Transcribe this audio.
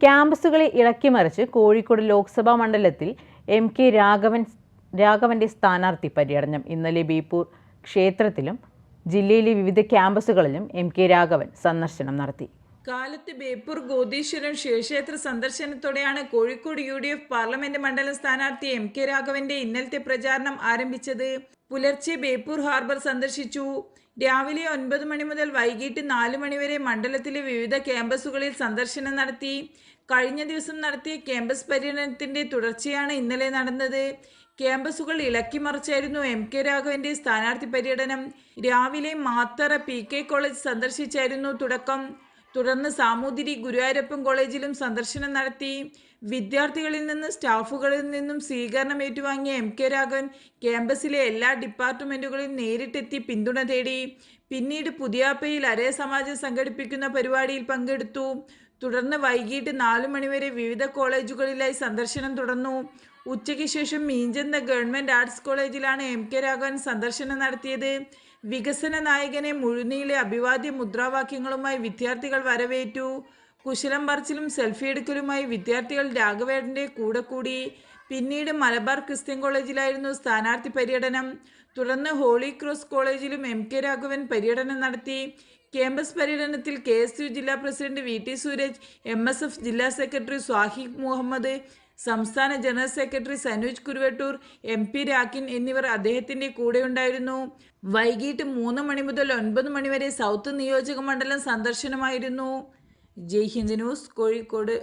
ക്യാമ്പസുകളെ ഇളക്കിമറിച്ച് കോഴിക്കോട് ലോക്സഭാ മണ്ഡലത്തിൽ M K Raghavan രാഘവന്റെ സ്ഥാനാർത്ഥി പര്യടനം. ഇന്നലെ ബീപ്പൂർ ക്ഷേത്രത്തിലും ജില്ലയിലെ വിവിധ ക്യാമ്പസുകളിലും എം കെ രാഘവൻ സന്ദർശനം നടത്തി. കാലത്ത് ബേപ്പൂർ ഗോദീശ്വരം ശിവക്ഷേത്ര സന്ദർശനത്തോടെയാണ് Kozhikode U D F parliament മണ്ഡലം സ്ഥാനാർത്ഥി എം കെ രാഘവന്റെ ഇന്നലത്തെ പ്രചാരണം ആരംഭിച്ചത്. പുലർച്ചെ ബേപ്പൂർ ഹാർബർ സന്ദർശിച്ചു. രാവിലെ ഒൻപത് മണി മുതൽ വൈകിട്ട് നാല് മണിവരെ മണ്ഡലത്തിലെ വിവിധ ക്യാമ്പസുകളിൽ സന്ദർശനം നടത്തി. കഴിഞ്ഞ ദിവസം നടത്തിയ ക്യാമ്പസ് പര്യടനത്തിന്റെ തുടർച്ചയാണ് ഇന്നലെ നടന്നത്. ക്യാമ്പസുകൾ ഇളക്കിമറിച്ചായിരുന്നു എം കെ രാഘവന്റെ സ്ഥാനാർത്ഥി പര്യടനം. രാവിലെ മാത്തറ പി കെ കോളേജ് സന്ദർശിച്ചായിരുന്നു തുടക്കം. തുടർന്ന് സാമൂതിരി ഗുരുവായൂരപ്പൻ കോളേജിലും സന്ദർശനം നടത്തി. വിദ്യാർത്ഥികളിൽ നിന്ന് സ്റ്റാഫുകളിൽ നിന്നും സ്വീകരണം ഏറ്റുവാങ്ങിയ എം കെ രാഘവൻ ക്യാമ്പസിലെ എല്ലാ ഡിപ്പാർട്ട്മെന്റുകളിലും നേരിട്ടെത്തി പിന്തുണ തേടി. പിന്നീട് പുതിയാപ്പയിൽ അരേ സമാജം സംഘടിപ്പിക്കുന്ന പരിപാടിയിൽ പങ്കെടുത്തു. തുടർന്ന് വൈകിട്ട് നാലു മണിവരെ വിവിധ കോളേജുകളിലായി സന്ദർശനം തുടർന്നു. ഉച്ചയ്ക്ക് ശേഷം മീഞ്ചന്ത ഗവൺമെന്റ് ആർട്സ് കോളേജിലാണ് എം കെ രാഘവൻ സന്ദർശനം നടത്തിയത്. വികസന നായകനെ മുഴുനീളെ അഭിവാദ്യ മുദ്രാവാക്യങ്ങളുമായി വിദ്യാർത്ഥികൾ വരവേറ്റു. കുശലം പറച്ചിലും സെൽഫി എടുക്കലുമായി വിദ്യാർത്ഥികൾ രാഘവേടന്റെ കൂടെ കൂടി. പിന്നീട് മലബാർ ക്രിസ്ത്യൻ കോളേജിലായിരുന്നു സ്ഥാനാർത്ഥി പര്യടനം. തുടർന്ന് ഹോളി ക്രോസ് കോളേജിലും എം കെ രാഘവൻ പര്യടനം നടത്തി. ക്യാമ്പസ് പര്യടനത്തിൽ കെ എസ് യു ജില്ലാ president V T Sooraj M S F ജില്ലാ സെക്രട്ടറി സ്വാഹിബ് മുഹമ്മദ് സംസ്ഥാന general secretary Sanoj Kuruvattoor M P രാക്കിൻ എന്നിവർ അദ്ദേഹത്തിന്റെ കൂടെ ഉണ്ടായിരുന്നു വൈകിട്ട് മൂന്ന് മണി മുതൽ ഒൻപത് മണിവരെ സൗത്ത് നിയോജക മണ്ഡലം സന്ദർശനമായിരുന്നു. ജയ് ഹിന്ദ് ന്യൂസ് കോഴിക്കോട്.